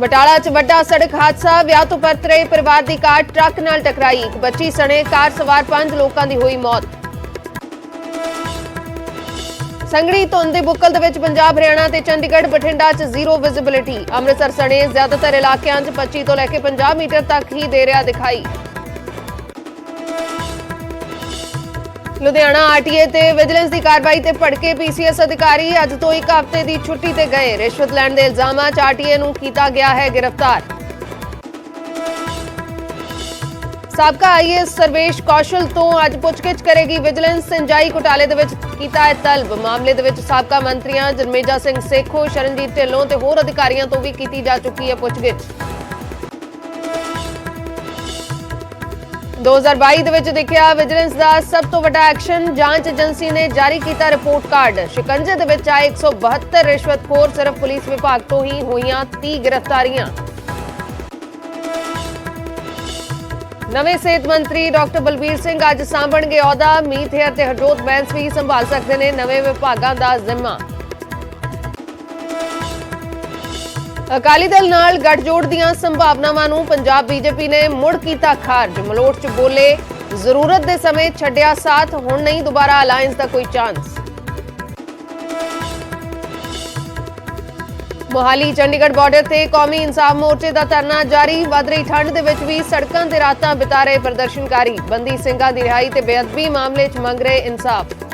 ਬਟਾਲਾ 'ਚ ਵੱਡਾ ਸੜਕ ਹਾਦਸਾ, ਵਿਆਹ ਤੋਂ ਪਰਤ ਰਹੇ ਪਰਿਵਾਰ ਦੀ ਕਾਰ ਟਰੱਕ ਨਾਲ ਟਕਰਾਈ। ਇੱਕ ਬੱਚੀ ਸਣੇ ਕਾਰ ਸਵਾਰ ਪੰਜ ਲੋਕਾਂ ਦੀ ਹੋਈ ਮੌਤ। ਸੰਗੜੀ ਧੁੰਦ ਦੇ ਬੁੱਕਲ ਦੇ ਵਿੱਚ ਪੰਜਾਬ, ਹਰਿਆਣਾ ਤੇ ਚੰਡੀਗੜ੍ਹ ਬਠਿੰਡਾ 'ਚ ਜ਼ੀਰੋ ਵਿਜ਼ਿਬਿਲਿਟੀ। ਅੰਮ੍ਰਿਤਸਰ ਸਣੇ ਜ਼ਿਆਦਾਤਰ ਇਲਾਕਿਆਂ 'ਚ 25 ਤੋਂ ਲੈ ਕੇ 50 ਮੀਟਰ ਤੱਕ ਹੀ ਦੇ ਰਿਹਾ ਦਿਖਾਈ। ਲੁਧਿਆਣਾ ਆਰਟੀਏ ਤੇ ਵਿਜੀਲੈਂਸ ਦੀ ਕਾਰਵਾਈ ਤੇ ਭੜਕੇ ਪੀਸੀਐਸ ਅਧਿਕਾਰੀ ਅੱਜ ਤੋਂ ਇੱਕ ਹਫ਼ਤੇ ਦੀ ਛੁੱਟੀ ਤੇ ਗਏ। ਰਿਸ਼ਵਤ ਲੈਣ ਦੇ ਇਲਜ਼ਾਮਾਂ 'ਚ ਆਰਟੀਏ ਨੂੰ ਕੀਤਾ ਗਿਆ ਹੈ ਗ੍ਰਿਫਤਾਰ। ਸਾਬਕਾ ਆਈਐਸ ਸਰਵੇਸ਼ ਕੌਸ਼ਲ ਤੋਂ ਅੱਜ ਪੁੱਛਗਿੱਛ ਕਰੇਗੀ ਵਿਜੀਲੈਂਸ। ਸਿੰਜਾਈ ਘੁਟਾਲੇ ਦੇ ਵਿੱਚ ਕੀਤਾ ਹੈ ਤਲਬ। ਮਾਮਲੇ ਦੇ ਵਿੱਚ ਸਾਬਕਾ ਮੰਤਰੀਆਂ ਜਰਮੇਜਾ ਸਿੰਘ ਸੇਖੋ, ਸ਼ਰਨਜੀਤ ਢਿੱਲੋਂ ਤੇ ਹੋਰ ਅਧਿਕਾਰੀਆਂ ਤੋਂ ਵੀ ਕੀਤੀ ਜਾ ਚੁੱਕੀ ਹੈ ਪੁੱਛਗਿੱਛ। 2022 ਦੇ ਵਿੱਚ ਦੇਖਿਆ ਵਿਜੀਲੈਂਸ ਦਾ ਸਭ ਤੋਂ ਵੱਡਾ ਐਕਸ਼ਨ, ਜਾਂਚ ਏਜੰਸੀ ਨੇ ਜਾਰੀ ਕੀਤਾ ਰਿਪੋਰਟ ਕਾਰਡ। ਸ਼ਿਕੰਜੇ ਦੇ ਵਿੱਚ ਆਏ 172 ਰਿਸ਼ਵਤਖੋਰ ਸਿਰਫ ਪੁਲਿਸ ਵਿਭਾਗ ਤੋਂ ਹੀ ਹੋਈਆਂ 30 ਗ੍ਰਿਫਤਾਰੀਆਂ। ਨਵੇਂ ਸਿਹਤ ਮੰਤਰੀ ਡਾਕਟਰ ਬਲਬੀਰ ਸਿੰਘ ਅੱਜ ਸਾਂਭਣਗੇ ਅਹੁਦਾ। ਮੀਤ ਹੇਅਰ ਤੇ ਹਰਜੋਤ ਬੈਂਸ ਵੀ ਸੰਭਾਲ ਸਕਦੇ ਨੇ ਨਵੇਂ ਵਿਭਾਗਾਂ ਦਾ ਜ਼ਿੰਮਾ। ਅਕਾਲੀ ਦਲ ਨਾਲ ਗੱਠਜੋੜ ਦੀਆਂ ਸੰਭਾਵਨਾਵਾਂ ਨੂੰ ਪੰਜਾਬ ਬੀਜੇਪੀ ਨੇ ਮੁੜ ਕੀਤਾ ਖਾਰਜ। ਮਲੋਟ 'ਚ ਬੋਲੇ, ਜ਼ਰੂਰਤ ਦੇ ਸਮੇਂ ਛੱਡਿਆ ਸਾਥ, ਹੁਣ ਨਹੀਂ ਦੁਬਾਰਾ ਅਲਾਈਅੰਸ ਦਾ ਕੋਈ ਚਾਂਸ। ਮੋਹਾਲੀ ਚੰਡੀਗੜ੍ਹ ਬਾਰਡਰ ਤੇ ਕੌਮੀ ਇਨਸਾਫ ਮੋਰਚੇ ਦਾ ਧਰਨਾ ਜਾਰੀ। ਵਧ ਰਹੀ ਠੰਡ ਦੇ ਵਿੱਚ ਵੀ ਸੜਕਾਂ ਤੇ ਰਾਤਾਂ ਬਿਤਾ ਰਹੇ ਪ੍ਰਦਰਸ਼ਨਕਾਰੀ। ਬੰਦੀ ਸਿੰਘਾਂ ਦੀ ਰਿਹਾਈ ਤੇ ਬੇਅਦਬੀ ਮਾਮਲੇ 'ਚ ਮੰਗ ਰਹੇ ਇਨਸਾਫ।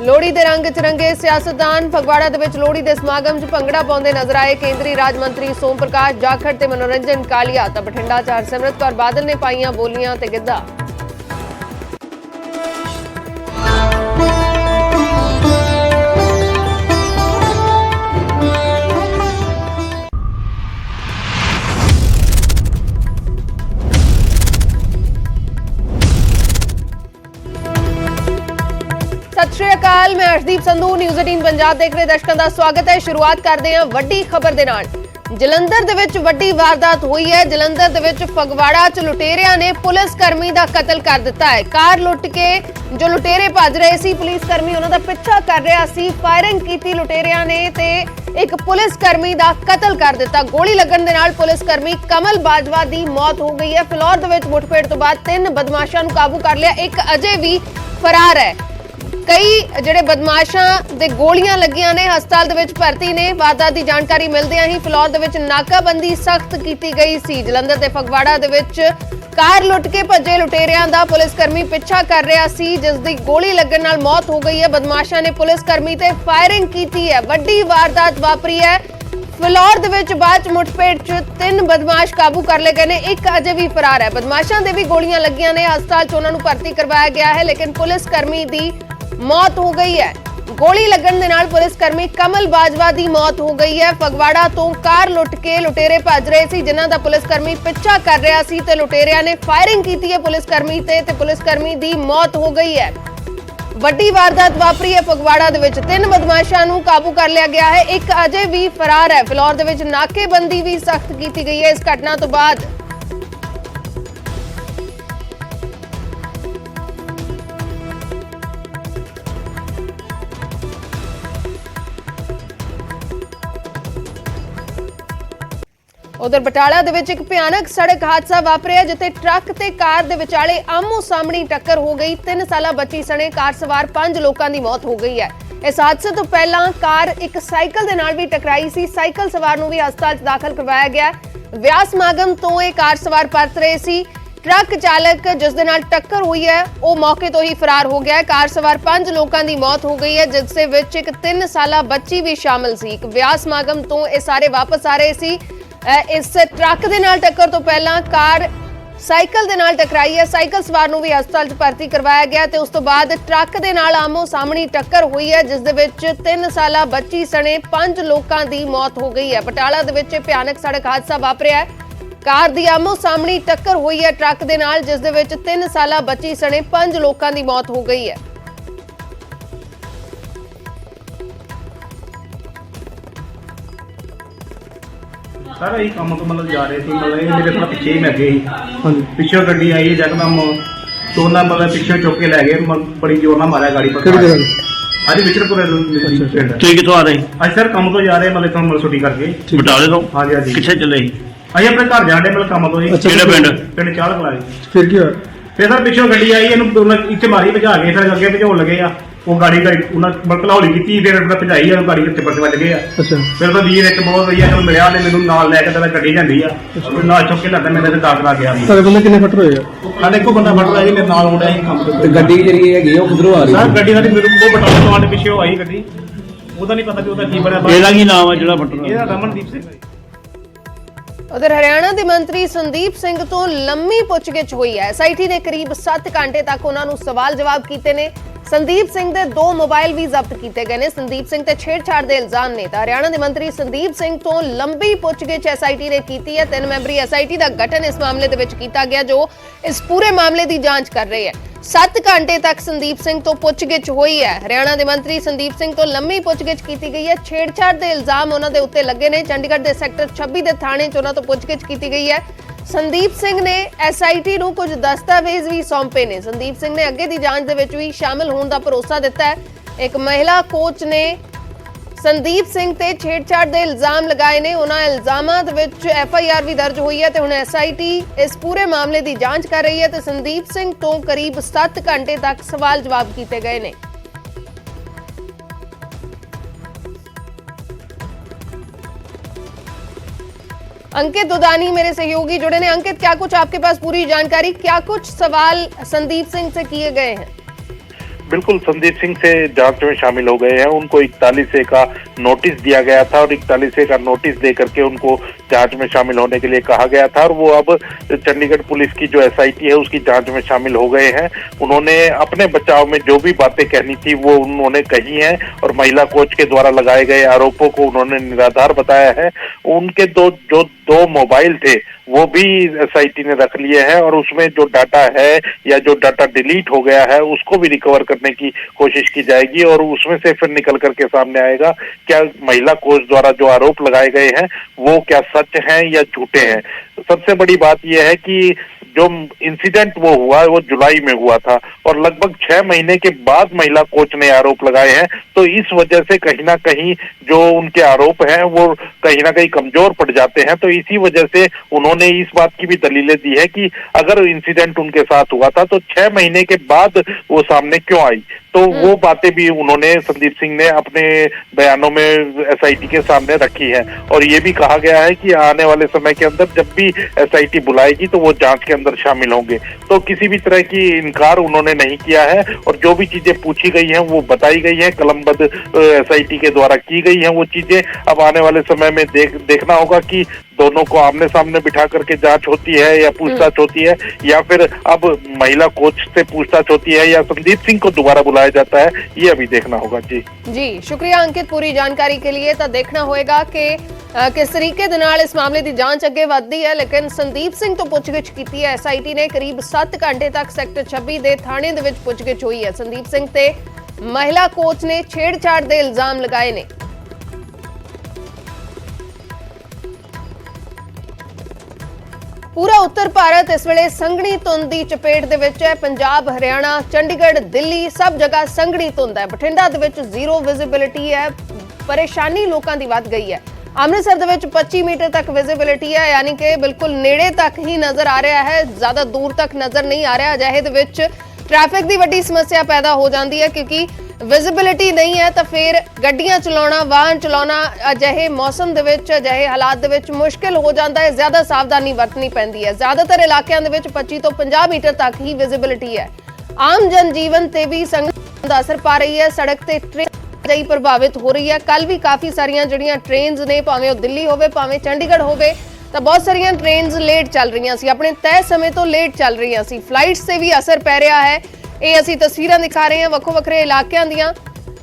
ਲੋਹੜੀ ਦੇ ਰੰਗ 'ਚ ਰੰਗੇ ਸਿਆਸਤਦਾਨ। ਫਗਵਾੜਾ ਦੇ ਵਿੱਚ ਲੋਹੜੀ ਦੇ ਸਮਾਗਮ 'ਚ ਭੰਗੜਾ ਪਾਉਂਦੇ ਨਜ਼ਰ ਆਏ ਕੇਂਦਰੀ ਰਾਜ ਮੰਤਰੀ ਸੋਮ ਪ੍ਰਕਾਸ਼ ਜਾਖੜ ਤੇ ਮਨੋਰੰਜਨ ਕਾਲੀਆ ਤਾਂ ਬਠਿੰਡਾ 'ਚ ਹਰਸਿਮਰਤ ਕੌਰ ਬਾਦਲ ਨੇ ਪਾਈਆਂ ਬੋਲੀਆਂ ਤੇ ਗਿੱਧਾ। ਅਕਾਲ, ਮੈਂ ਅਰਸ਼ਦੀਪ ਸੰਧੂ ਨਿਊਜ਼ 18 ਪੰਜਾਬ ਦੇਖ ਰਹੇ ਦਰਸ਼ਕਾਂ ਦਾ ਸਵਾਗਤ ਹੈ। ਸ਼ੁਰੂਆਤ ਕਰਦੇ ਹਾਂ ਵੱਡੀ ਖਬਰ ਦੇ ਨਾਲ। ਜਲੰਧਰ ਦੇ ਵਿੱਚ ਵੱਡੀ ਵਾਰਦਾਤ ਹੋਈ ਹੈ। ਜਲੰਧਰ ਦੇ ਵਿੱਚ ਫਗਵਾੜਾ 'ਚ ਲੁਟੇਰਿਆਂ ਨੇ ਪੁਲਿਸ ਕਰਮੀ ਦਾ ਕਤਲ ਕਰ ਦਿੱਤਾ ਹੈ। ਕਾਰ ਲੁੱਟ ਕੇ ਜੋ ਲੁਟੇਰੇ ਭੱਜ ਰਹੇ ਸੀ, ਪੁਲਿਸ ਕਰਮੀ ਉਹਨਾਂ ਦਾ ਪਿੱਛਾ ਕਰ ਰਿਹਾ ਸੀ। ਫਾਇਰਿੰਗ ਕੀਤੀ ਲੁਟੇਰਿਆਂ ਨੇ ਤੇ ਇੱਕ ਪੁਲਿਸ ਕਰਮੀ ਦਾ ਕਤਲ ਕਰ ਦਿੱਤਾ। ਗੋਲੀ ਲੱਗਣ ਦੇ ਨਾਲ ਪੁਲਿਸ ਕਰਮੀ ਕਮਲ ਬਾਜਵਾ ਦੀ ਮੌਤ ਹੋ ਗਈ ਹੈ। ਫਿਲੌਰ ਦੇ ਵਿੱਚ ਮੁੱਠਭੇੜ ਤੋਂ ਬਾਅਦ ਤਿੰਨ ਬਦਮਾਸ਼ਾਂ ਨੂੰ ਕਾਬੂ ਕਰ ਲਿਆ। ਇੱਕ ਅਜੇ ਵੀ ਫਰਾਰ ਹੈ। ਕਈ ਜਿਹੜੇ ਬਦਮਾਸ਼ਾਂ ਦੇ ਗੋਲੀਆਂ ਲੱਗੀਆਂ ਨੇ, ਹਸਪਤਾਲ ਦੇ ਵਿੱਚ ਭਰਤੀ ਨੇ। ਵਾਰਦਾਤ ਦੀ ਜਾਣਕਾਰੀ ਮਿਲਦਿਆਂ ਹੀ ਫਲੌਰ ਦੇ ਵਿੱਚ ਨਾਕਾਬੰਦੀ ਸਖਤ ਕੀਤੀ ਗਈ ਸੀ। ਜਲੰਧਰ ਤੇ ਫਗਵਾੜਾ ਦੇ ਵਿੱਚ ਕਾਰ ਲੁੱਟ ਕੇ ਭੱਜੇ ਲੁਟੇਰਿਆਂ ਦਾ ਪੁਲਿਸ ਕਰਮੀ ਪਿੱਛਾ ਕਰ ਰਿਹਾ ਸੀ, ਜਿਸ ਦੀ ਗੋਲੀ ਲੱਗਣ ਨਾਲ ਮੌਤ ਹੋ ਗਈ ਹੈ। ਬਦਮਾਸ਼ਾਂ ਨੇ ਪੁਲਿਸ ਕਰਮੀ ਤੇ ਫਾਇਰਿੰਗ ਕੀਤੀ ਹੈ। ਵੱਡੀ ਵਾਰਦਾਤ ਵਾਪਰੀ ਹੈ। ਫਲੌਰ ਦੇ ਵਿੱਚ ਬਾਅਦ ਚ ਮੁੱਠਭੇੜ ਚ ਤਿੰਨ ਬਦਮਾਸ਼ ਕਾਬੂ ਕਰ ਲਏ ਗਏ ਨੇ। ਇੱਕ ਅਜੇ ਵੀ ਫਰਾਰ ਹੈ। ਬਦਮਾਸ਼ਾਂ ਦੇ ਵੀ ਗੋਲੀਆਂ ਲੱਗੀਆਂ ਨੇ। ਹਸਪਤਾਲ ਚ ਉਹਨਾਂ ਨੂੰ ਭਰਤੀ ਕਰਵਾਇਆ ਗਿਆ ਹੈ, ਲੇਕਿਨ ਪੁਲਿਸ ਕਰਮੀ ਦੀ ਮੌਤ ਹੋ ਗਈ ਹੈ। ਗੋਲੀ ਲੱਗਣ ਦੇ ਨਾਲ ਪੁਲਿਸ ਕਰਮੀ ਕਮਲ ਬਾਜਵਾ ਦੀ ਮੌਤ ਹੋ ਗਈ ਹੈ। ਫਗਵਾੜਾ ਤੋਂ ਕਾਰ ਲੁੱਟ ਕੇ ਲੁਟੇਰੇ ਭੱਜ ਰਹੇ ਸੀ, ਜਿਨ੍ਹਾਂ ਦਾ ਪੁਲਿਸ ਕਰਮੀ ਪਿੱਛਾ ਕਰ ਰਿਹਾ ਸੀ ਤੇ ਲੁਟੇਰਿਆਂ ਨੇ ਫਾਇਰਿੰਗ ਕੀਤੀ ਹੈ ਪੁਲਿਸ ਕਰਮੀ ਤੇ ਤੇ ਪੁਲਿਸ ਕਰਮੀ ਦੀ ਮੌਤ ਹੋ ਗਈ ਹੈ। ਵੱਡੀ ਵਾਰਦਾਤ ਵਾਪਰੀ ਹੈ ਫਗਵਾੜਾ ਦੇ ਵਿੱਚ। ਤਿੰਨ ਬਦਮਾਸ਼ਾਂ ਨੂੰ ਕਾਬੂ ਕਰ ਲਿਆ ਗਿਆ ਹੈ। ਇੱਕ ਅਜੇ ਵੀ ਫਰਾਰ ਹੈ। ਫਿਲੌਰ ਦੇ ਵਿੱਚ ਨਾਕੇਬੰਦੀ ਵੀ ਸਖਤ ਕੀਤੀ ਗਈ ਹੈ। ਇਸ ਘਟਨਾ ਤੋਂ ਬਾਅਦ ਉਧਰ ਬਟਾਲਾ ਦੇ ਵਿੱਚ ਇੱਕ ਭਿਆਨਕ ਸੜਕ ਹਾਦਸਾ ਵਾਪਰਿਆ, ਜਿੱਥੇ ਟਰੱਕ ਤੇ ਕਾਰ ਦੇ ਵਿਚਾਲੇ ਆਮੋ ਸਾਹਮਣੀ ਟੱਕਰ ਹੋ ਗਈ। 3 ਸਾਲਾ ਬੱਚੀ ਸਣੇ ਕਾਰ ਸਵਾਰ 5 ਲੋਕਾਂ ਦੀ ਮੌਤ ਹੋ ਗਈ ਹੈ। ਇਸ ਹਾਦਸੇ ਤੋਂ ਪਹਿਲਾਂ ਕਾਰ ਇੱਕ ਸਾਈਕਲ ਦੇ ਨਾਲ ਵੀ ਟਕਰਾਈ ਸੀ। ਸਾਈਕਲ ਸਵਾਰ ਨੂੰ ਵੀ ਹਸਪਤਾਲ 'ਚ ਦਾਖਲ ਕਰਵਾਇਆ ਗਿਆ। ਵਿਆਹ ਸਮਾਗਮ ਤੋਂ ਇਹ ਕਾਰ ਸਵਾਰ ਪਰਤ ਰਹੇ ਸੀ। ਟਰੱਕ ਚਾਲਕ ਜਿਸ ਦੇ ਨਾਲ ਟੱਕਰ ਹੋਈ ਹੈ, ਉਹ ਮੌਕੇ ਤੋਂ ਹੀ ਫਰਾਰ ਹੋ ਗਿਆ। ਕਾਰ ਸਵਾਰ 5 ਲੋਕਾਂ ਦੀ ਮੌਤ ਹੋ ਗਈ ਹੈ, ਜਿਸ ਦੇ ਵਿੱਚ ਇੱਕ 3 ਸਾਲਾ ਬੱਚੀ ਵੀ ਸ਼ਾਮਲ ਸੀ। ਇੱਕ ਵਿਆਹ ਸਮਾਗਮ ਤੋਂ ਇਹ ਸਾਰੇ ਵਾਪਸ ਆ ਰਹੇ ਸੀ। ਇਸ ਟਰੱਕ ਦੇ ਨਾਲ ਟੱਕਰ ਤੋਂ ਪਹਿਲਾਂ ਕਾਰ ਸਾਈਕਲ ਦੇ ਨਾਲ ਟਕਰਾਈ ਹੈ। ਸਾਈਕਲ ਸਵਾਰ ਨੂੰ ਵੀ ਹਸਪਤਾਲ 'ਚ ਭਰਤੀ ਕਰਵਾਇਆ ਗਿਆ ਤੇ ਉਸ ਤੋਂ ਬਾਅਦ ਟਰੱਕ ਦੇ ਨਾਲ ਆਮੋ ਸਾਹਮਣੀ ਟੱਕਰ ਹੋਈ ਹੈ, ਜਿਸ ਦੇ ਵਿੱਚ 3 ਸਾਲਾ ਬੱਚੀ ਸਣੇ 5 ਲੋਕਾਂ ਦੀ ਮੌਤ ਹੋ ਗਈ ਹੈ। ਬਟਾਲਾ ਦੇ ਵਿੱਚ ਇਹ ਭਿਆਨਕ ਸੜਕ ਹਾਦਸਾ ਵਾਪਰਿਆ ਹੈ। ਕਾਰ ਦੀ ਆਮੋ ਸਾਹਮਣੀ ਟੱਕਰ ਹੋਈ ਹੈ ਟਰੱਕ ਦੇ ਨਾਲ, ਜਿਸ ਦੇ ਵਿੱਚ 3 ਸਾਲਾ ਬੱਚੀ ਸਣੇ 5 ਲੋਕਾਂ ਦੀ ਮੌਤ ਹੋ ਗਈ ਹੈ। ਸਾਰਾ ਇਹ ਕੰਮ ਤੋਂ ਮਤਲਬ ਜਾ ਰਹੇ ਸੀ ਮਤਲਬ ਇਹ ਮੇਰੇ ਥੋੜਾ ਪਿੱਛੇ ਹੀ ਮੈਂ ਅੱਗੇ ਸੀ। ਹਾਂਜੀ। ਪਿੱਛੋਂ ਗੱਡੀ ਆਈ ਜਕਦਮ ਦੋਨਾਂ ਮਤਲਬ ਪਿੱਛੇ ਚੁੱਕ ਕੇ ਲੈ ਗਏ ਮ- ਬੜੀ ਜ਼ੋਰ ਨਾਲ ਮਾਰਿਆ ਗਾੜੀ ਪਰ ਕਿਹੜੀ ਜਗ੍ਹਾ? ਅੱਜ ਵਿਚਰਪੁਰ ਪਿੰਡ ਤੁਸੀਂ ਕਿੱਥੋਂ ਆ ਰਹੇ? ਅੱਜ ਸਰ ਕੰਮ ਤੋਂ ਜਾ ਰਹੇ ਮਤਲਬ ਕੰਮ ਮਤਲਬ ਛੁੱਟੀ ਕਰਕੇ। ਬਟਾਲੇ ਤੋਂ? ਹਾਂਜੀ ਹਾਂਜੀ। ਕਿੱਥੇ ਚੱਲੇ ਸੀ? ਅਸੀਂ ਆਪਣੇ ਘਰ ਜਾਣੇ ਮਤਲਬ ਕੰਮ ਤੋਂ ਜੀ। ਅੱਛਾ, ਕਿਹੜਾ ਪਿੰਡ? ਪਿੰਡ ਚਾਲ ਕਲਾਈ ਫਿਰ ਕੀ ਹੋਇਆ? ਫਿਰ ਸਰ ਪਿੱਛੋਂ ਗੱਡੀ ਆਈ ਇਹਨੂੰ ਇੱਥੇ ਮਾਰੀ ਭਜਾ ਕੇ ਫਿਰ ਅੱਗੇ ਭਜਾਉਣ ਲੱਗੇ ਆ। ਉਹ ਗਾੜੀ ਗਾੜੀ ਉਹਨਾਂ ਬਲਕ ਹੌਲੀ ਕੀਤੀ ਫਿਰ ਉਹਨਾਂ ਭਜਾਈ ਆ ਗਾੜੀ ਉੱਤੇ ਪਰਤੇ ਵੱਜ ਗਏ ਆ। ਅੱਛਾ। ਫਿਰ ਤਾਂ ਵੀਰ ਇੱਕ ਬਹੁਤ ਵਧੀਆ ਜਦੋਂ ਮਿਲਿਆ ਨੇ ਮੈਨੂੰ ਨਾਲ ਲੈ ਕੇ ਤੇ ਗੱਡੀ ਜਾਂਦੀ ਆ। ਉਹ ਨਾਲ ਚੁੱਕ ਕੇ ਲੱਗਾ ਮੇਰੇ ਤੇ ਦਾਖਲਾ ਗਿਆ। ਤੁਹਾਡੇ ਬੰਦੇ ਕਿੰਨੇ ਫੱਟਰ ਹੋਏ ਆ? ਸਾਡੇ ਇੱਕੋ ਬੰਦਾ ਫੜ ਲਿਆ ਜੀ ਮੇਰੇ ਨਾਲ ਆਉਂਦਾ ਸੀ ਕੰਮ ਤੇ ਗੱਡੀ ਜਿਹੜੀ ਹੈਗੀ ਆ ਉਹ ਕਿਧਰੋਂ ਆ ਰਹੀ ਸਰ ਗੱਡੀ ਸਾਡੀ ਮੇਰੇ ਕੋਲ ਬਟਾਲੇ ਤੋਂ ਆਡੇ ਪਿੱਛੇ ਉਹ ਆਈ ਗੱਡੀ। ਉਹਦਾ ਨਹੀਂ ਪਤਾ ਕਿ ਉਹਦਾ ਕੀ ਬਣਿਆ। ਇਹਦਾ ਕੀ ਨਾਮ ਹੈ ਜਿਹੜਾ ਫੱਟਰ ਇਹਦਾ ਰਮਨਦੀਪ ਸਿੰਘ। ਹੈ। ਉਧਰ ਹਰਿਆਣਾ ਦੇ ਮੰਤਰੀ ਸੰਦੀਪ ਸਿੰਘ ਤੋਂ ਲੰਮੀ ਪੁੱਛਗਿੱਛ ਹੋਈ ਹੈ। ਐਸਆਈਟੀ ਨੇ ਕਰੀਬ 7 ਘੰਟੇ ਤੱਕ ਉਹਨਾਂ ਨੂੰ ਸਵਾਲ ਜਵਾਬ ਕੀਤੇ ਨੇ। ਸੰਦੀਪ ਸਿੰਘ ਦੇ ਦੋ ਮੋਬਾਈਲ ਵੀ ਜ਼ਬਤ ਕੀਤੇ ਗਏ ਨੇ। ਸੰਦੀਪ ਸਿੰਘ ਤੇ ਛੇੜਛਾੜ ਦੇ ਇਲਜ਼ਾਮ ਨੇ ਤਾਂ ਹਰਿਆਣਾ ਦੇ ਮੰਤਰੀ ਸੰਦੀਪ ਸਿੰਘ ਤੋਂ ਲੰਬੀ ਪੁੱਛਗਿੱਛ ਐਸਆਈਟੀ ਨੇ ਕੀਤੀ ਹੈ। ਤਿੰਨ ਮੈਂਬਰੀ ਐਸਆਈਟੀ ਦਾ ਗਠਨ ਇਸ ਮਾਮਲੇ ਦੇ ਵਿੱਚ ਕੀਤਾ ਗਿਆ, ਜੋ ਇਸ ਪੂਰੇ ਮਾਮਲੇ ਦੀ ਜਾਂਚ ਕਰ ਰਹੀ ਹੈ। 7 ਘੰਟੇ ਤੱਕ ਸੰਦੀਪ ਸਿੰਘ ਤੋਂ ਪੁੱਛਗਿੱਛ ਹੋਈ ਹੈ। ਹਰਿਆਣਾ ਦੇ ਮੰਤਰੀ ਸੰਦੀਪ ਸਿੰਘ ਤੋਂ ਲੰਮੀ ਪੁੱਛਗਿੱਛ ਕੀਤੀ ਗਈ ਹੈ। ਛੇੜਛਾੜ ਦੇ ਇਲਜ਼ਾਮ ਉਹਨਾਂ ਦੇ ਉੱਤੇ ਲੱਗੇ ਨੇ। ਚੰਡੀਗੜ੍ਹ ਦੇ ਸੈਕਟਰ 26 ਦੇ ਥਾਣੇ 'ਚ ਉਹਨਾਂ ਤੋਂ ਪੁੱਛਗਿੱਛ ਕੀਤੀ ਗਈ ਹੈ। ਸੰਦੀਪ ਸਿੰਘ ਨੇ ਐਸਆਈਟੀ ਨੂੰ ਕੁਝ ਦਸਤਾਵੇਜ਼ ਵੀ ਸੌਂਪੇ ਨੇ। ਸੰਦੀਪ ਸਿੰਘ ਨੇ ਅੱਗੇ ਦੀ ਜਾਂਚ ਦੇ ਵਿੱਚ ਵੀ ਸ਼ਾਮਲ ਹੋਣ ਦਾ ਭਰੋਸਾ ਦਿੱਤਾ ਹੈ। ਇੱਕ ਮਹਿਲਾ ਕੋਚ ਨੇ ਸੰਦੀਪ ਸਿੰਘ ਤੇ ਛੇੜਛਾੜ ਦੇ ਇਲਜ਼ਾਮ ਲਗਾਏ ਨੇ। ਉਹਨਾਂ ਇਲਜ਼ਾਮਾਂ ਦੇ ਵਿੱਚ ਐਫ ਆਈ ਆਰ ਵੀ ਦਰਜ ਹੋਈ ਹੈ ਤੇ ਹੁਣ ਐਸਆਈਟੀ ਇਸ ਪੂਰੇ ਮਾਮਲੇ ਦੀ ਜਾਂਚ ਕਰ ਰਹੀ ਹੈ ਤੇ ਸੰਦੀਪ ਸਿੰਘ ਤੋਂ ਕਰੀਬ 7 ਘੰਟੇ ਤੱਕ ਸਵਾਲ ਜਵਾਬ ਕੀਤੇ ਗਏ ਨੇ। अंकित उदानी मेरे सहयोगी जुड़े ने अंकित, क्या कुछ आपके पास पूरी जानकारी? क्या कुछ सवाल संदीप सिंह से किए गए हैं? बिल्कुल, संदीप सिंह से जाँच में शामिल हो गए हैं। उनको इकतालीस ए का नोटिस दिया गया था और इकतालीस ए का नोटिस दे करके उनको जाँच में शामिल होने के लिए कहा गया था। और वो अब चंडीगढ़ पुलिस की जो एसआईटी है, उसकी जाँच में शामिल हो गए हैं। उन्होंने अपने बचाव में जो भी बातें कहनी थी, वो उन्होंने कही हैं और महिला कोच के द्वारा लगाए गए आरोपों को उन्होंने निराधार बताया है। उनके दो, जो दो मोबाइल थे, वो भी एसआईटी ने रख लिए हैं और उसमें जो डाटा है या जो डाटा डिलीट हो गया है, उसको भी रिकवर करने की कोशिश की जाएगी और उसमें से फिर निकल करके सामने आएगा, क्या महिला कोच द्वारा जो आरोप लगाए गए हैं, वो क्या सच हैं या झूठे हैं? सबसे बड़ी बात यह है कि जो इंसिडेंट वो हुआ, वो जुलाई में हुआ था और लगभग छह महीने के बाद महिला कोच ने आरोप लगाए हैं तो इस वजह से कहीं ना कहीं जो उनके आरोप हैं, वो कहीं ना कहीं कमज़ोर पड़ जाते हैं। तो इसी वजह से उन्होंने इस बात की भी दलीलें दी है कि अगर इंसिडेंट उनके साथ हुआ था तो छह महीने के बाद वो सामने क्यों आई? तो वो बातें भी उन्होंने संदीप सिंह ने अपने बयानों में एसआईटी के सामने रखी है। और ये भी कहा गया है कि आने वाले समय के अंदर जब भी एसआईटी बुलाएगी तो वो जाँच के अंदर शामिल होंगे। तो किसी भी तरह की इनकार उन्होंने नहीं किया है और जो भी चीज़ें पूछी गई हैं वो बताई गई है। कलमबद्ध एसआईटी के द्वारा की गई हैं वो चीज़ें। अब आने वाले समय में देख देखना होगा कि दोनों को आमने सामने बिठा करके जांच होती है या पूछताछ होती है या फिर अब महिला कोच से पूछताछ होती है या संदीप सिंह को दोबारा बुलाया जाता है ये अभी देखना होगा जी ਜੀ ਸ਼ੁਕਰੀਆ ਅੰਕਿਤ ਪੂਰੀ ਜਾਣਕਾਰੀ ਕੇ ਲਈ ਤਾਂ ਦੇਖਣਾ ਹੋਏਗਾ ਕਿ ਅ, ਕਿਸ ਤਰੀਕੇ ਦੇ ਨਾਲ ਇਸ ਮਾਮਲੇ ਦੀ ਜਾਂਚ ਅੱਗੇ ਵਧਦੀ ਹੈ ਲੇਕਿਨ ਸੰਦੀਪ ਸਿੰਘ ਤੋਂ ਪੁੱਛਗਿੱਛ ਕੀਤੀ ਹੈ ਐਸਆਈਟੀ ਨੇ ਕਰੀਬ 7 ਘੰਟੇ ਤੱਕ ਸੈਕਟਰ 26 ਦੇ ਥਾਣੇ ਦੇ ਵਿੱਚ ਪੁੱਛਗਿੱਛ ਹੋਈ ਹੈ ਸੰਦੀਪ ਸਿੰਘ ਤੇ ਮਹਿਲਾ ਕੋਚ ਨੇ ਛੇੜਛਾੜ ਦੇ ਇਲਜ਼ਾਮ ਲਗਾਏ ਨੇ ਪੂਰਾ ਉੱਤਰ ਭਾਰਤ ਇਸ ਵੇਲੇ ਸੰਘਣੀ ਧੁੰਦ ਦੀ ਚਪੇਟ ਦੇ ਵਿੱਚ ਹੈ। ਪੰਜਾਬ, ਹਰਿਆਣਾ, ਚੰਡੀਗੜ੍ਹ, ਦਿੱਲੀ ਸਭ ਜਗ੍ਹਾ ਸੰਘਣੀ ਧੁੰਦ ਹੈ। ਬਠਿੰਡਾ ਦੇ ਵਿੱਚ ਜ਼ੀਰੋ ਵਿਜ਼ਿਬਿਲਿਟੀ ਹੈ। ਪਰੇਸ਼ਾਨੀ ਲੋਕਾਂ ਦੀ ਵੱਧ ਗਈ ਹੈ। ਅੰਮ੍ਰਿਤਸਰ ਦੇ ਵਿੱਚ 25 ਮੀਟਰ ਤੱਕ ਵਿਜ਼ਿਬਿਲਿਟੀ ਹੈ। ਯਾਨੀ ਕਿ ਬਿਲਕੁਲ ਨੇੜੇ ਤੱਕ ਹੀ ਨਜ਼ਰ ਆ ਰਿਹਾ ਹੈ। ਜ਼ਿਆਦਾ ਦੂਰ ਤੱਕ ਨਜ਼ਰ ਨਹੀਂ ਆ ਰਿਹਾ। ਅਜਿਹੇ ਦੇ ਵਿੱਚ ਟ੍ਰੈਫਿਕ ਦੀ ਵੱਡੀ ਸਮੱਸਿਆ ਪੈਦਾ ਹੋ ਜਾਂਦੀ ਹੈ ਕਿਉਂਕਿ ਵਿਜ਼ਿਬਿਲਿਟੀ ਨਹੀਂ ਹੈ ਤਾਂ ਫਿਰ ਗੱਡੀਆਂ ਚਲਾਉਣਾ, ਵਾਹਨ ਚਲਾਉਣਾ ਅਜਿਹੇ ਮੌਸਮ ਦੇ ਵਿੱਚ, ਅਜਿਹੇ ਹਾਲਾਤ ਦੇ ਵਿੱਚ ਮੁਸ਼ਕਿਲ ਹੋ ਜਾਂਦਾ ਹੈ, ਜ਼ਿਆਦਾ ਸਾਵਧਾਨੀ ਵਰਤਣੀ ਪੈਂਦੀ ਹੈ। ਜ਼ਿਆਦਾਤਰ ਇਲਾਕਿਆਂ ਦੇ ਵਿੱਚ 25 ਤੋਂ 50 ਮੀਟਰ ਤੱਕ ਹੀ ਵਿਜ਼ਿਬਿਲਿਟੀ ਹੈ। ਆਮ ਜਨ ਜੀਵਨ ਤੇ ਵੀ ਸੰਗਤ ਦਾ ਅਸਰ ਪਾ ਰਹੀ ਹੈ। ਸੜਕ ਤੇ ਟ੍ਰੇਨ ਜਈ ਪ੍ਰਭਾਵਿਤ ਹੋ ਰਹੀ ਹੈ। ਕੱਲ ਵੀ ਕਾਫੀ ਸਾਰੀਆਂ ਜਿਹੜੀਆਂ ਟ੍ਰੇਨਸ ਨੇ, ਭਾਵੇਂ ਉਹ ਦਿੱਲੀ ਹੋਵੇ, ਭਾਵੇਂ ਚੰਡੀਗੜ੍ਹ ਹੋਵੇ, ਤਾਂ ਬਹੁਤ ਸਾਰੀਆਂ ਟ੍ਰੇਨਸ ਲੇਟ ਚੱਲ ਰਹੀਆਂ ਸੀ। ਆਪਣੇ ਤੈਅ ਸਮੇਂ ਤੋਂ ਲੇਟ ਚੱਲ ਰਹੀਆਂ ਸੀ। ਫਲਾਈਟਸ ਤੇ ਵੀ ਅਸਰ ਪੈ ਰਿਹਾ ਹੈ। ਇਹ ਅਸੀਂ ਤਸਵੀਰਾਂ ਦਿਖਾ ਰਹੇ ਹਾਂ ਵੱਖੋ ਵੱਖਰੇ ਇਲਾਕਿਆਂ ਦੀਆਂ,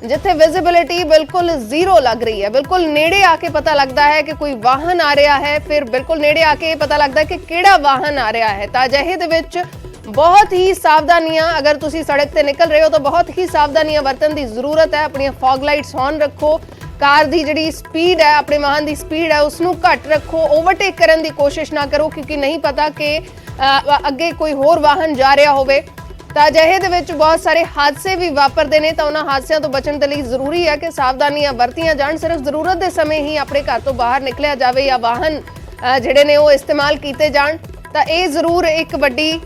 ਜਿੱਥੇ ਵਿਜ਼ਿਬਿਲਿਟੀ ਬਿਲਕੁਲ ਜ਼ੀਰੋ ਲੱਗ ਰਹੀ ਹੈ। ਬਿਲਕੁਲ ਨੇੜੇ ਆ ਕੇ ਪਤਾ ਲੱਗਦਾ ਹੈ ਕਿ ਕੋਈ ਵਾਹਨ ਆ ਰਿਹਾ ਹੈ। ਫਿਰ ਬਿਲਕੁਲ ਨੇੜੇ ਆ ਕੇ ਇਹ ਪਤਾ ਲੱਗਦਾ ਕਿ ਕਿਹੜਾ ਵਾਹਨ ਆ ਰਿਹਾ ਹੈ। ਤਾਂ ਅਜਿਹੇ ਦੇ ਵਿੱਚ ਬਹੁਤ ਹੀ ਸਾਵਧਾਨੀਆਂ, ਅਗਰ ਤੁਸੀਂ ਸੜਕ ਤੇ ਨਿਕਲ ਰਹੇ ਹੋ ਤਾਂ ਬਹੁਤ ਹੀ ਸਾਵਧਾਨੀਆਂ ਵਰਤਣ ਦੀ ਜ਼ਰੂਰਤ ਹੈ। ਆਪਣੀਆਂ ਫੌਗ ਲਾਈਟਸ ਔਨ ਰੱਖੋ। ਕਾਰ ਦੀ ਜਿਹੜੀ ਸਪੀਡ ਹੈ, ਆਪਣੇ ਵਾਹਨ ਦੀ ਸਪੀਡ ਹੈ ਉਸ ਨੂੰ ਘੱਟ ਰੱਖੋ। ਓਵਰਟੇਕ ਕਰਨ ਦੀ ਕੋਸ਼ਿਸ਼ ਨਾ ਕਰੋ, ਕਿਉਂਕਿ ਨਹੀਂ ਪਤਾ ਕਿ ਅੱਗੇ ਕੋਈ ਹੋਰ ਵਾਹਨ ਜਾ ਰਿਹਾ ਹੋਵੇ। ਤਾਂ ਅਜਿਹੇ ਦੇ ਵਿੱਚ ਬਹੁਤ ਸਾਰੇ ਹਾਦਸੇ ਵੀ ਵਾਪਰਦੇ ਨੇ, ਤਾਂ ਉਹਨਾਂ ਹਾਦਸਿਆਂ ਤੋਂ ਬਚਣ ਦੇ ਲਈ ਜ਼ਰੂਰੀ ਹੈ ਕਿ ਸਾਵਧਾਨੀਆਂ ਵਰਤੀਆਂ ਜਾਣ। ਸਿਰਫ ਜ਼ਰੂਰਤ ਦੇ ਸਮੇਂ ਹੀ ਆਪਣੇ ਘਰ ਤੋਂ ਬਾਹਰ ਨਿਕਲਿਆ ਜਾਵੇ ਜਾਂ ਵਾਹਨ ਜਿਹੜੇ ਨੇ ਉਹ ਇਸਤੇਮਾਲ ਕੀਤੇ ਜਾਣ। ਤਾਂ ਇਹ ਜ਼ਰੂਰ ਇੱਕ ਵੱਡੀ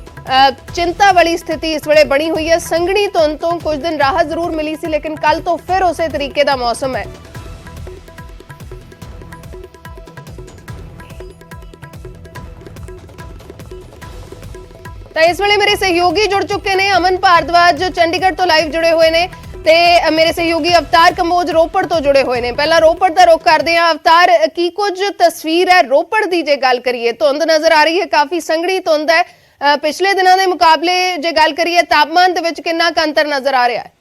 ਚਿੰਤਾ ਵਾਲੀ ਸਥਿਤੀ ਇਸ ਵੇਲੇ ਬਣੀ ਹੋਈ ਹੈ। ਸੰਘਣੀ ਧੁੰਦ ਤੋਂ ਕੁਝ ਦਿਨ ਰਾਹਤ ਜ਼ਰੂਰ ਮਿਲੀ ਸੀ, ਲੇਕਿਨ ਕੱਲ ਤੋਂ ਫਿਰ ਉਸੇ ਤਰੀਕੇ ਦਾ ਮੌਸਮ ਹੈ। ਤਾਂ ਇਸ ਵੇਲੇ ਮੇਰੇ ਸਹਿਯੋਗੀ ਜੁੜ ਚੁੱਕੇ ਨੇ ਅਮਨ ਭਾਰਦਵਾਜ ਜੋ ਚੰਡੀਗੜ੍ਹ ਤੋਂ ਲਾਈਵ ਜੁੜੇ ਹੋਏ ਨੇ ਤੇ ਮੇਰੇ ਸਹਿਯੋਗੀ ਅਵਤਾਰ ਕੰਬੋਜ ਰੋਪੜ ਤੋਂ ਜੁੜੇ ਹੋਏ ਨੇ। ਪਹਿਲਾਂ ਰੋਪੜ ਦਾ ਰੁਖ ਕਰਦੇ ਹਾਂ। ਅਵਤਾਰ ਕੀ ਕੁਝ ਤਸਵੀਰ ਹੈ ਰੋਪੜ ਦੀ ਜੇ ਗੱਲ ਕਰੀਏ? ਧੁੰਦ ਨਜ਼ਰ ਆ ਰਹੀ ਹੈ ਕਾਫੀ ਸੰਘਣੀ ਧੁੰਦ ਹੈ। ਅ, ਪਿਛਲੇ ਦਿਨਾਂ ਦੇ ਮੁਕਾਬਲੇ ਜੇ ਗੱਲ ਕਰੀਏ ਤਾਪਮਾਨ ਦੇ ਵਿੱਚ ਕਿੰਨਾ ਕੁ ਅੰਤਰ ਨਜ਼ਰ ਆ ਰਿਹਾ ਹੈ?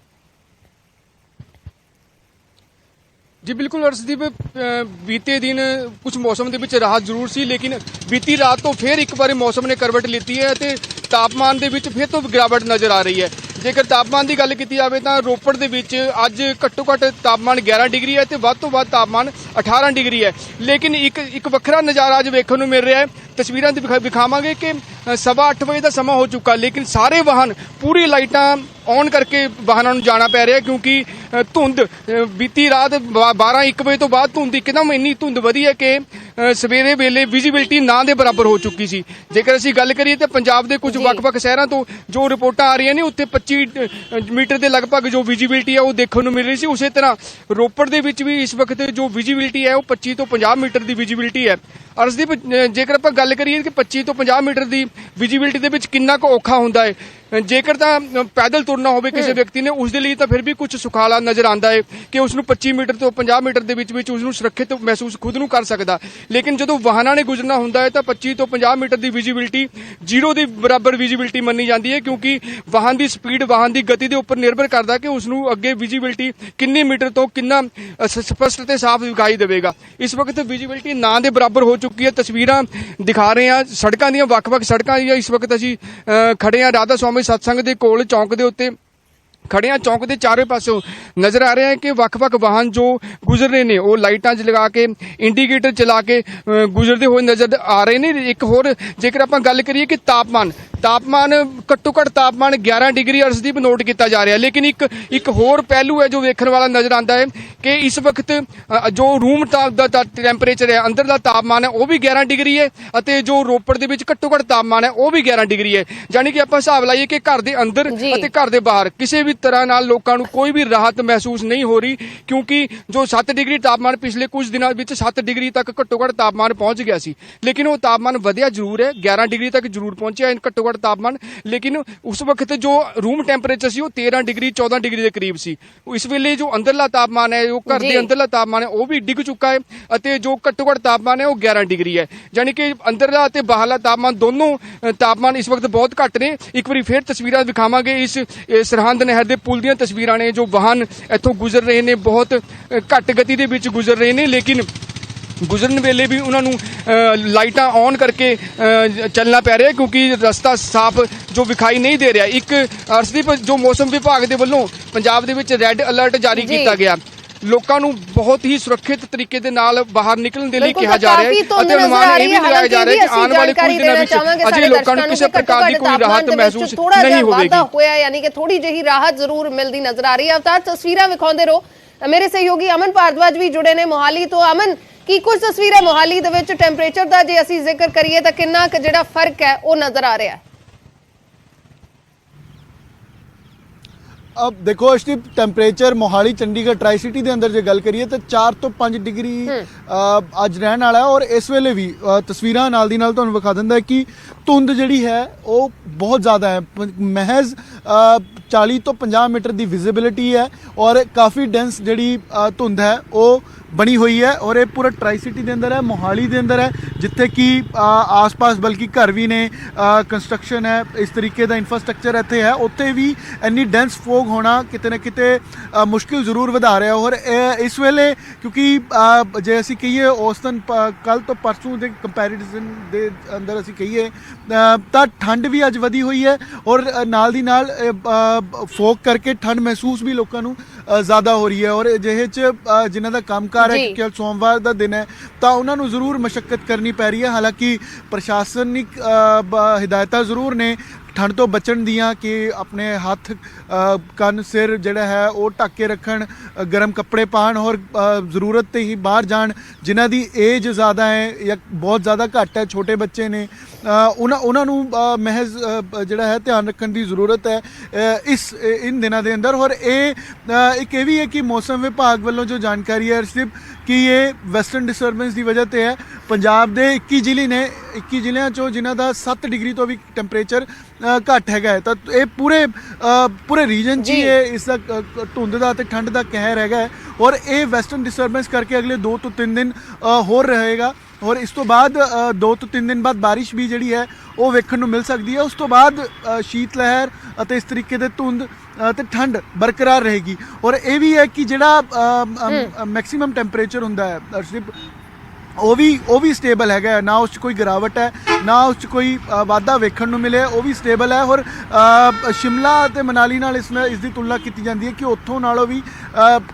ਜੀ, ਬਿਲਕੁਲ ਅਰਸ਼ਦੀਪ ਬੀਤੇ ਦਿਨ ਕੁਝ ਮੌਸਮ ਦੇ ਵਿੱਚ ਰਾਹਤ ਜ਼ਰੂਰ ਸੀ, ਲੇਕਿਨ ਬੀਤੀ ਰਾਤ ਤੋਂ ਫਿਰ ਇੱਕ ਵਾਰੀ ਮੌਸਮ ਨੇ ਕਰਵਟ ਲਿੱਤੀ ਹੈ ਤੇ ਤਾਪਮਾਨ ਦੇ ਵਿੱਚ ਫਿਰ ਤੋਂ ਗਿਰਾਵਟ ਨਜ਼ਰ ਆ ਰਹੀ ਹੈ। ਜੇਕਰ ਤਾਪਮਾਨ ਦੀ ਗੱਲ ਕੀਤੀ ਜਾਵੇ ਤਾਂ ਰੋਪੜ ਦੇ ਵਿੱਚ ਅੱਜ ਘੱਟੋ ਘੱਟ ਤਾਪਮਾਨ 11 ਡਿਗਰੀ ਹੈ ਤੇ ਵੱਧ ਤੋਂ ਵੱਧ ਤਾਪਮਾਨ 18 ਡਿਗਰੀ ਹੈ। ਲੇਕਿਨ ਇੱਕ ਇੱਕ ਵੱਖਰਾ ਨਜ਼ਾਰਾ ਅੱਜ ਵੇਖਣ ਨੂੰ ਮਿਲ ਰਿਹਾ ਹੈ। ਤਸਵੀਰਾਂ ਦੀ ਵਿਖਾ- ਵਿਖਾਵਾਂਗੇ ਕਿ ਸਵਾ ਅੱਠ ਵਜੇ ਦਾ ਸਮਾਂ ਹੋ ਚੁੱਕਾ ਲੇਕਿਨ ਸਾਰੇ ਵਾਹਨ ਪੂਰੀ ਲਾਈਟਾਂ ਔਨ ਕਰਕੇ ਵਾਹਨਾਂ ਨੂੰ ਜਾਣਾ ਪੈ ਰਿਹਾ ਕਿਉਂਕਿ ਧੁੰਦ ਬੀਤੀ ਰਾਤ 12 1 ਵਜੇ ਤੋਂ ਬਾਅਦ ਧੁੰਦ ਇੱਕਦਮ ਇੰਨੀ ਧੁੰਦ ਵਧੀ ਹੈ ਕਿ ਸਵੇਰੇ ਵੇਲੇ ਵਿਜ਼ਿਬਿਲਟੀ ਨਾ ਦੇ ਬਰਾਬਰ ਹੋ ਚੁੱਕੀ ਸੀ। ਜੇਕਰ ਅਸੀਂ ਗੱਲ ਕਰੀਏ ਤਾਂ ਪੰਜਾਬ ਦੇ ਕੁਝ। ਵੱਖ-ਵੱਖ ਸ਼ਹਿਰਾਂ ਤੋਂ ਜੋ ਰਿਪੋਰਟਾਂ ਆ ਰਹੀਆਂ ਨੇ ਉੱਥੇ 25 ਅ, ਮੀਟਰ ਦੇ ਲਗਭਗ ਜੋ ਵਿਜ਼ਿਬਿਲਟੀ ਹੈ ਉਹ ਦੇਖਣ ਨੂੰ ਮਿਲ ਰਹੀ ਸੀ। ਉਸੇ ਤਰ੍ਹਾਂ ਰੋਪੜ ਦੇ ਵਿੱਚ ਵੀ ਇਸ ਵਕਤ ਜੋ ਵਿਜ਼ਿਬਿਲਟੀ ਹੈ ਉਹ 25 ਤੋਂ 50 ਮੀਟਰ ਦੀ ਵਿਜ਼ਿਬਿਲਟੀ ਹੈ। ਅਰਸ਼ਦੀਪ ਅ, ਜੇਕਰ ਆਪਾਂ ਗੱਲ ਕਰੀਏ ਕਿ 25 ਤੋਂ 50 ਮੀਟਰ ਦੀ ਵਿਜ਼ਿਬਿਲਟੀ ਦੇ ਵਿੱਚ ਕਿੰਨਾ ਕੁ ਔਖਾ ਹੁੰਦਾ ਹੈ ਜੇਕਰ ਤਾਂ ਪੈਦਲ ਤੁਰਨਾ ਹੋਵੇ ਕਿਸੇ ਵਿਅਕਤੀ ਨੇ ਉਸ ਦੇ ਲਈ ਤਾਂ ਫਿਰ ਵੀ ਕੁਝ ਸੁਖਾਲਾ ਨਜ਼ਰ ਆਉਂਦਾ ਹੈ ਕਿ ਉਸ ਨੂੰ 25 ਮੀਟਰ ਤੋਂ 50 ਮੀਟਰ ਦੇ ਵਿੱਚ ਵਿੱਚ ਉਸ ਨੂੰ ਸੁਰੱਖਿਅਤ ਮਹਿਸੂਸ ਖੁਦ ਨੂੰ ਕਰ ਸਕਦਾ। ਲੇਕਿਨ ਜਦੋਂ ਵਾਹਨਾਂ ਨੇ ਗੁਜ਼ਰਨਾ ਹੁੰਦਾ ਹੈ ਤਾਂ 25 ਤੋਂ 50 ਮੀਟਰ ਦੀ ਵਿਜ਼ਿਬਿਲਟੀ ਜ਼ੀਰੋ ਦੇ ਬਰਾਬਰ ਵਿਜ਼ਿਬਿਲਟੀ ਮੰਨੀ ਜਾਂਦੀ ਹੈ ਕਿਉਂਕਿ ਵਾਹਨ ਦੀ ਸਪੀਡ ਵਾਹਨ ਦੀ ਗਤੀ ਦੇ ਉੱਪਰ ਨਿਰਭਰ ਕਰਦਾ ਕਿ ਉਸ ਨੂੰ ਅੱਗੇ ਵਿਜ਼ਿਬਿਲਟੀ ਕਿੰਨੀ ਮੀਟਰ ਤੋਂ ਕਿੰਨਾ ਸਪਸ਼ਟ ਤੇ ਸਾਫ਼ ਦਿਖਾਈ ਦੇਵੇਗਾ। ਇਸ ਵਕਤ ਵਿਜ਼ਿਬਿਲਟੀ ਨਾ ਦੇ ਬਰਾਬਰ ਹੋ ਚੁੱਕੀ ਹੈ ਤਸਵੀਰਾਂ ਦਿਖਾ ਰਹੇ ਹਾਂ ਸੜਕਾਂ ਦੀਆਂ ਵੱਖ-ਵੱਖ ਸੜਕਾਂ ਦੀਆਂ ਇਸ ਵਕਤ ਅਸੀਂ ਖੜੇ ਹਾਂ ਰਾਧਾ ਸਵਾਮੀ ਸਤਸੰਗ ਦੇ ਕੋਲ ਚੌਂਕ ਦੇ ਉੱਤੇ ਖੜੇ ਹਾਂ ਚੌਂਕ ਦੇ ਚਾਰੇ ਪਾਸੋਂ। ਨਜ਼ਰ ਆ ਰਿਹਾ ਹੈ ਕਿ ਵੱਖ-ਵੱਖ ਵਾਹਨ ਜੋ ਗੁਜ਼ਰ ਰਹੇ ਨੇ ਉਹ ਲਾਈਟਾਂ 'ਚ ਲਗਾ ਕੇ ਇੰਡੀਕੇਟਰ ਚਲਾ ਕੇ ਗੁਜ਼ਰਦੇ ਹੋਏ ਨਜ਼ਰ ਆ ਰਹੇ ਨੇ। ਇੱਕ ਹੋਰ ਜੇਕਰ ਆਪਾਂ ਗੱਲ ਕਰੀਏ ਕਿ ਤਾਪਮਾਨ ਤਾਪਮਾਨ ਘੱਟੋ ਘੱਟ ਤਾਪਮਾਨ 11 ਡਿਗਰੀ ਅਰਸ਼ਦੀਪ ਨੋਟ ਕੀਤਾ ਜਾ ਰਿਹਾ। ਲੇਕਿਨ ਇੱਕ ਇੱਕ ਹੋਰ ਪਹਿਲੂ ਹੈ ਜੋ ਵੇਖਣ ਵਾਲਾ ਨਜ਼ਰ ਆਉਂਦਾ ਹੈ ਕਿ ਇਸ ਵਕਤ ਜੋ ਰੂਮ ਦਾ ਟੈਂਪਰੇਚਰ ਹੈ ਅੰਦਰ ਦਾ ਤਾਪਮਾਨ ਹੈ ਉਹ ਵੀ 11 ਡਿਗਰੀ ਹੈ ਅਤੇ ਜੋ ਰੋਪੜ ਦੇ ਵਿੱਚ ਘੱਟੋ ਘੱਟ ਤਾਪਮਾਨ ਹੈ ਉਹ ਵੀ 11 ਡਿਗਰੀ ਹੈ। ਯਾਨੀ ਕਿ ਆਪਾਂ ਹਿਸਾਬ ਲਾਈਏ ਕਿ ਘਰ ਦੇ ਅੰਦਰ। ਅਤੇ ਘਰ ਦੇ ਬਾਹਰ ਕਿਸੇ ਵੀ ਤਰ੍ਹਾਂ ਨਾਲ ਲੋਕਾਂ ਨੂੰ ਕੋਈ ਵੀ ਰਾਹਤ ਮਹਿਸੂਸ ਨਹੀਂ ਹੋ ਰਹੀ ਕਿਉਂਕਿ ਜੋ 7 ਡਿਗਰੀ ਤਾਪਮਾਨ ਪਿਛਲੇ ਕੁਝ ਦਿਨਾਂ ਵਿੱਚ 7 ਡਿਗਰੀ ਤੱਕ ਘੱਟੋ ਘੱਟ ਤਾਪਮਾਨ ਪਹੁੰਚ ਗਿਆ ਸੀ। ਲੇਕਿਨ ਉਹ ਤਾਪਮਾਨ ਵਧਿਆ ਜ਼ਰੂਰ ਹੈ 11 ਡਿਗਰੀ ਤੱਕ ਜ਼ਰੂਰ ਪਹੁੰਚਿਆ ਘੱਟੋ ਘੱਟ ਤਾਪਮਾਨ। ਲੇਕਿਨ ਉਸ ਵਕਤ ਜੋ ਰੂਮ ਟੈਂਪਰੇਚਰ ਸੀ ਉਹ 13 ਡਿਗਰੀ 14 ਡਿਗਰੀ ਦੇ ਕਰੀਬ ਸੀ। ਇਸ ਵੇਲੇ ਜੋ ਅੰਦਰਲਾ ਤਾਪਮਾਨ ਹੈ ਉਹ ਘਰ। ਦੇ ਅੰਦਰਲਾ ਤਾਪਮਾਨ ਹੈ ਉਹ ਵੀ ਡਿੱਗ ਚੁੱਕਾ ਹੈ ਅਤੇ ਜੋ ਘੱਟੋ ਘੱਟ ਤਾਪਮਾਨ ਹੈ ਉਹ 11 ਡਿਗਰੀ ਹੈ। ਯਾਨੀ ਕਿ ਅੰਦਰਲਾ ਅਤੇ ਬਾਹਰਲਾ ਤਾਪਮਾਨ ਦੋਨੋਂ ਤਾਪਮਾਨ ਇਸ ਵਕਤ ਬਹੁਤ ਘੱਟ ਨੇ। ਇੱਕ ਵਾਰੀ ਫੇਰ ਤਸਵੀਰਾਂ ਦਿਖਾਵਾਂਗੇ ਇਸ ਸਰਹੰਦ ਨਹਿਰ ਦੇ ਪੁਲ ਦੀਆਂ ਤਸਵੀਰਾਂ ਨੇ ਜੋ ਵਾਹਨ ਇੱਥੋਂ ਗੁਜ਼ਰ ਰਹੇ ਨੇ ਬਹੁਤ ਘੱਟ ਗਤੀ ਦੇ ਵਿੱਚ ਗੁਜ਼ਰ ਰਹੇ ਨੇ ਲੇਕਿਨ ਗੁਜ਼ਰਨ ਵੇਲੇ ਵੀ ਉਹਨਾਂ ਨੂੰ ਲਾਈਟਾਂ ਔਨ ਕਰਕੇ ਚੱਲਣਾ ਪੈ ਰਿਹਾ ਕਿਉਂਕਿ ਰਸਤਾ ਸਾਫ਼ ਜੋ ਵਿਖਾਈ ਨਹੀਂ ਦੇ ਰਿਹਾ ਇੱਕ ਅਰਸ਼ਦੀਪ ਜੋ ਮੌਸਮ ਵਿਭਾਗ ਦੇ ਵੱਲੋਂ ਪੰਜਾਬ ਦੇ ਵਿੱਚ ਰੈੱਡ ਅਲਰਟ ਜਾਰੀ। ਕੀਤਾ ਗਿਆ ਲੋਕਾਂ ਨੂੰ ਬਹੁਤ ਹੀ ਸੁਰੱਖਿਅਤ ਤਰੀਕੇ ਦੇ ਨਾਲ ਬਾਹਰ ਨਿਕਲਣ ਦੇ ਲਈ ਕਿਹਾ ਜਾ ਰਿਹਾ ਹੈ ਅਤੇ ਅਨੁਮਾਨ ਇਹ ਵੀ ਲਗਾਇਆ ਜਾ ਰਿਹਾ ਹੈ ਕਿ ਆਉਣ ਵਾਲੇ ਕੁਝ ਦਿਨਾਂ ਵਿੱਚ ਅਜੇ ਲੋਕਾਂ ਨੂੰ ਕਿਸੇ ਪ੍ਰਕਾਰ ਦੀ ਕੋਈ ਰਾਹਤ ਮਹਿਸੂਸ ਨਹੀਂ ਹੋਵੇਗੀ। ਹੋਇਆ ਯਾਨੀ ਕਿ ਥੋੜੀ ਜਿਹੀ ਰਾਹਤ ਜ਼ਰੂਰ ਮਿਲਦੀ ਨਜ਼ਰ ਆ ਰਹੀ ਹੈ। ਅਵਤਾਰ ਤਸਵੀਰਾਂ ਵਿਖਾਉਂਦੇ ਰਹੋ। ਮੇਰੇ ਸਹਿਯੋਗੀ ਅਮਨ ਭਾਰਦਵਾਜ ਵੀ ਜੁੜੇ ਨੇ ਮੋਹਾਲੀ ਤੋਂ। ਅਮਨ ਕੀ ਕੁਝ ਤਸਵੀਰਾਂ ਮੋਹਾਲੀ ਦੇ ਵਿੱਚ ਟੈਂਪਰੇਚਰ ਦਾ ਜੇ ਅਸੀਂ ਜ਼ਿਕਰ ਕਰੀਏ ਤਾਂ ਕਿੰਨਾ ਕੁ ਜਿਹੜਾ ਫ਼ਰਕ ਹੈ ਉਹ ਨਜ਼ਰ ਆ ਰਿਹਾ ਹੈ? ਅਬ ਦੇਖੋ Ashdeep temperature Mohali Chandigarh tricity ਦੇ ਅੰਦਰ ਜੇ ਗੱਲ ਕਰੀਏ ਤਾਂ 4 ਤੋਂ 5 ਡਿਗਰੀ ਅੱਜ ਰਹਿਣ ਵਾਲਾ ਹੈ। ਔਰ ਇਸ ਵੇਲੇ ਵੀ ਤਸਵੀਰਾਂ ਨਾਲ ਦੀ ਨਾਲ ਤੁਹਾਨੂੰ ਵਿਖਾ ਦਿੰਦਾ ਕਿ ਧੁੰਦ ਜਿਹੜੀ ਹੈ ਉਹ ਬਹੁਤ ਜ਼ਿਆਦਾ ਹੈ। ਮਹਿਜ਼ ਅ, 40 ਤੋਂ 50 ਮੀਟਰ ਦੀ ਵਿਜ਼ਿਬਿਲਿਟੀ ਹੈ। ਔਰ ਕਾਫੀ ਡੈਂਸ ਜਿਹੜੀ ਧੁੰਦ ਹੈ ਉਹ ਬਣੀ ਹੋਈ ਹੈ ਔਰ ਇਹ ਪੂਰਾ ਟਰਾਈ ਸਿਟੀ ਦੇ ਅੰਦਰ ਹੈ, ਮੋਹਾਲੀ ਦੇ ਅੰਦਰ ਹੈ, ਜਿੱਥੇ ਕਿ ਆਸ-ਪਾਸ ਬਲਕਿ ਘਰ ਵੀ ਨੇ ਕੰਸਟਰਕਸ਼ਨ ਹੈ, ਇਸ ਤਰੀਕੇ ਦਾ ਇਨਫਰਾਸਟ੍ਰਕਚਰ ਇੱਥੇ ਹੈ, ਉੱਥੇ ਵੀ ਇੰਨੀ ਡੈਂਸ ਫੋਗ ਹੋਣਾ ਕਿਤੇ ਨਾ ਕਿਤੇ ਮੁਸ਼ਕਿਲ ਜ਼ਰੂਰ ਵਧਾ ਰਿਹਾ ਔਰ ਇਸ ਵੇਲੇ ਕਿਉਂਕਿ ਜੇ ਅਸੀਂ ਕਹੀਏ ਔਸਤਨ ਕੱਲ ਤੋਂ ਪਰਸੋਂ ਦੇ ਕੰਪੈਰੀਜ਼ਨ ਦੇ ਅੰਦਰ ਅਸੀਂ ਕਹੀਏ ਤਾਂ ਠੰਡ ਵੀ ਅੱਜ ਵਧੀ ਹੋਈ ਹੈ ਔਰ ਨਾਲ ਦੀ ਨਾਲ ਫੋਗ ਕਰਕੇ ਠੰਡ ਮਹਿਸੂਸ ਵੀ ਲੋਕਾਂ ਨੂੰ ਜ਼ਿਆਦਾ ਹੋ ਰਹੀ ਹੈ ਔਰ ਅਜਿਹੇ ਚ ਜਿਨ੍ਹਾਂ ਦਾ ਕੰਮਕਾਰ ਹੈ। ਕਿ ਸੋਮਵਾਰ ਦਾ ਦਿਨ ਹੈ ਤਾਂ ਉਹਨਾਂ ਨੂੰ ਜ਼ਰੂਰ ਮਸ਼ੱਕਤ ਕਰਨੀ ਪੈ ਰਹੀ ਹੈ ਹਾਲਾਂਕਿ ਪ੍ਰਸ਼ਾਸਨਿਕ ਹਦਾਇਤਾਂ ਜ਼ਰੂਰ ਨੇ ਠੰਡ ਤੋਂ ਬਚਣ ਦੀਆਂ ਕਿ ਆਪਣੇ ਹੱਥ ਕੰਨ, ਸਿਰ ਜਿਹੜਾ ਹੈ ਉਹ ਢੱਕ ਕੇ ਰੱਖਣ ਗਰਮ ਕੱਪੜੇ ਪਾਣ ਔਰ ਜ਼ਰੂਰਤ ਤੇ ਹੀ ਬਾਹਰ ਜਾਣ, ਜਿਨ੍ਹਾਂ ਦੀ ਏਜ ਜ਼ਿਆਦਾ ਹੈ ਜਾਂ ਬਹੁਤ ਜ਼ਿਆਦਾ ਘੱਟ ਹੈ, ਛੋਟੇ ਬੱਚੇ ਨੇ ਉਹਨਾਂ ਉਹਨਾਂ ਨੂੰ ਮਹਿਜ਼ ਜਿਹੜਾ ਹੈ ਧਿਆਨ ਰੱਖਣ ਦੀ ਜ਼ਰੂਰਤ ਹੈ ਇਸ ਇਨ ਦਿਨਾਂ ਦੇ ਅੰਦਰ। ਔਰ ਇਹ ਇੱਕ ਇਹ ਵੀ ਹੈ ਕਿ ਮੌਸਮ ਵਿਭਾਗ ਵੱਲੋਂ ਜੋ ਜਾਣਕਾਰੀ ਹੈ, ਸਿਰਫ ਕਿ ਇਹ ਵੈਸਟਰਨ ਡਿਸਟਰਬੈਂਸ ਦੀ ਵਜ੍ਹਾ ਤੇ ਹੈ। ਪੰਜਾਬ ਦੇ 21 ਜ਼ਿਲ੍ਹੇ ਨੇ 21 ਜ਼ਿਲ੍ਹਿਆਂ ਚੋਂ ਜਿਨ੍ਹਾਂ ਦਾ 7 ਡਿਗਰੀ ਤੋਂ ਵੀ ਟੈਂਪਰੇਚਰ ਘੱਟ ਹੈਗਾ ਹੈ। ਤਾਂ ਇਹ ਪੂਰੇ ਪੂਰੇ ਰੀਜਨ 'ਚ। ਇਹ ਇਸ ਦਾ ਧੁੰਦ ਦਾ ਤੇ ਠੰਡ ਦਾ ਕਹਿਰ ਹੈਗਾ ਹੈ। ਔਰ ਇਹ ਵੈਸਟਰਨ ਡਿਸਟਰਬੈਂਸ ਕਰਕੇ ਅਗਲੇ 2 ਤੋਂ 3 ਦਿਨ ਹੋਰ ਰਹੇਗਾ। ਔਰ ਇਸ ਤੋਂ ਬਾਅਦ 2 ਤੋਂ 3 ਦਿਨ ਬਾਅਦ ਬਾਰਿਸ਼ ਵੀ ਜਿਹੜੀ ਹੈ ਉਹ ਵੇਖਣ ਨੂੰ ਮਿਲ ਸਕਦੀ ਹੈ। ਉਸ ਤੋਂ ਬਾਅਦ ਸ਼ੀਤ ਲਹਿਰ ਅਤੇ ਇਸ ਤਰੀਕੇ ਦੇ ਧੁੰਦ ਤੇ ਠੰਡ ਬਰਕਰਾਰ ਰਹੇਗੀ। ਔਰ ਇਹ ਵੀ ਹੈ ਕਿ ਜਿਹੜਾ ਮੈਕਸਿਮਮ ਟੈਂਪਰੇਚਰ ਹੁੰਦਾ ਹੈ ਅਰਸ਼ਦੀਪ ਉਹ ਵੀ ਉਹ ਵੀ ਸਟੇਬਲ ਹੈਗਾ ਨਾ ਉਸ 'ਚ ਕੋਈ ਗਿਰਾਵਟ ਹੈ ਨਾ ਉਸ 'ਚ ਕੋਈ ਵਾਧਾ ਵੇਖਣ ਨੂੰ ਮਿਲੇ ਉਹ ਵੀ ਸਟੇਬਲ ਹੈ ਔਰ ਸ਼ਿਮਲਾ ਤੇ ਮਨਾਲੀ ਨਾਲ ਇਸ ਇਸ ਦੀ ਤੁਲਨਾ ਕੀਤੀ ਜਾਂਦੀ ਹੈ ਕਿ ਉੱਥੋਂ ਨਾਲੋਂ ਵੀ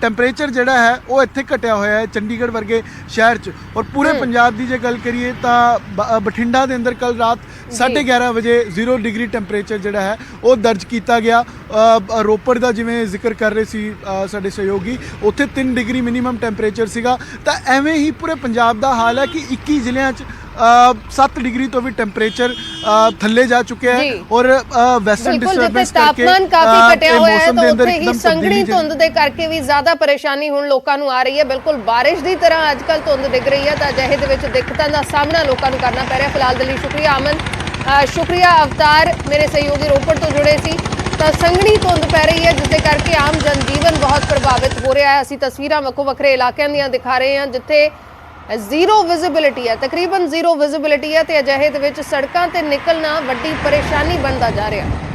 ਟੈਂਪਰੇਚਰ ਜਿਹੜਾ ਹੈ ਉਹ ਇੱਥੇ ਘਟਿਆ ਹੋਇਆ ਹੈ ਚੰਡੀਗੜ੍ਹ ਵਰਗੇ ਸ਼ਹਿਰ 'ਚ। ਔਰ ਪੂਰੇ ਪੰਜਾਬ ਦੀ ਜੇ ਗੱਲ ਕਰੀਏ ਤਾਂ ਬਠਿੰਡਾ ਦੇ ਅੰਦਰ ਕੱਲ ਰਾਤ 11:30 ਵਜੇ 0 ਡਿਗਰੀ ਟੈਂਪਰੇਚਰ ਜਿਹੜਾ ਹੈ ਉਹ ਦਰਜ ਕੀਤਾ ਗਿਆ। ਰੋਪੜ ਦਾ ਜਿਵੇਂ ਜ਼ਿਕਰ ਕਰ ਰਹੇ ਸੀ ਸਾਡੇ ਸਹਿਯੋਗੀ ਉੱਥੇ 3 ਡਿਗਰੀ ਮਿਨੀਮਮ ਟੈਂਪਰੇਚਰ ਸੀਗਾ। ਤਾਂ ਐਵੇਂ ਹੀ ਪੂਰੇ ਪੰਜਾਬ ਦਾ ਹਾਲ ਹੈ ਕਿ 21 ਜ਼ਿਲ੍ਹਿਆਂ 'ਚ 7 ਡਿਗਰੀ ਤੋਂ ਵੀ ਟੈਂਪਰੇਚਰ ਥੱਲੇ ਜਾ ਚੁੱਕਿਆ ਹੈ। ਔਰ ਵੈਸਟਰਨ ਡਿਸਟਰਬੈਂਸ ਕਰਕੇ ਤਾਪਮਾਨ ਕਾਫੀ ਘਟਿਆ ਹੋਇਆ ਹੈ ਤਾਂ ਉੱਥੇ ਹੀ ਸੰਘਣੀ ਧੁੰਦ ਦੇ ਕਰਕੇ ਵੀ ਜ਼ਿਆਦਾ ਪਰੇਸ਼ਾਨੀ ਹੁਣ ਲੋਕਾਂ ਨੂੰ ਆ ਰਹੀ ਹੈ। ਬਿਲਕੁਲ ਬਾਰਿਸ਼ ਦੀ ਤਰ੍ਹਾਂ ਅੱਜਕੱਲ ਧੁੰਦ ਡਿੱਗ ਰਹੀ ਹੈ ਤਾਂ ਅਜਿਹੇ ਦੇ ਵਿੱਚ ਦਿੱਕਤਾਂ ਦਾ ਸਾਹਮਣਾ ਲੋਕਾਂ ਨੂੰ ਕਰਨਾ ਪੈ ਰਿਹਾ। ਫਿਲਹਾਲ ਦੇ ਲਈ ਸ਼ੁਕਰੀਆ ਅਮਨ। ਸ਼ੁਕਰੀਆ ਅਵਤਾਰ ਮੇਰੇ ਸਹਿਯੋਗੀ ਰੋਪੜ ਤੋਂ ਜੁੜੇ ਸੀ। ਤਾਂ ਸੰਘਣੀ ਧੁੰਦ ਪੈ ਰਹੀ ਹੈ ਜਿਸ ਦੇ ਕਰਕੇ ਆਮ ਜਨਜੀਵਨ ਬਹੁਤ ਪ੍ਰਭਾਵਿਤ ਹੋ ਰਿਹਾ ਹੈ। ਅਸੀਂ ਤਸਵੀਰਾਂ ਵੱਖੋ ਵੱਖਰੇ ਇਲਾਕਿਆਂ ਦੀਆਂ ਦਿਖਾ ਰਹੇ ਹਾਂ ਜਿੱਥੇ ਜ਼ੀਰੋ ਵਿਜ਼ਿਬਿਲਿਟੀ ਹੈ। ਤਕਰੀਬਨ ਜ਼ੀਰੋ ਵਿਜ਼ਿਬਿਲਿਟੀ ਹੈ ਤੇ ਅਜਿਹੇ ਦੇ ਵਿੱਚ ਸੜਕਾਂ ਤੇ ਨਿਕਲਣਾ ਵੱਡੀ ਪਰੇਸ਼ਾਨੀ ਬਣਦਾ ਜਾ ਰਿਹਾ ਹੈ।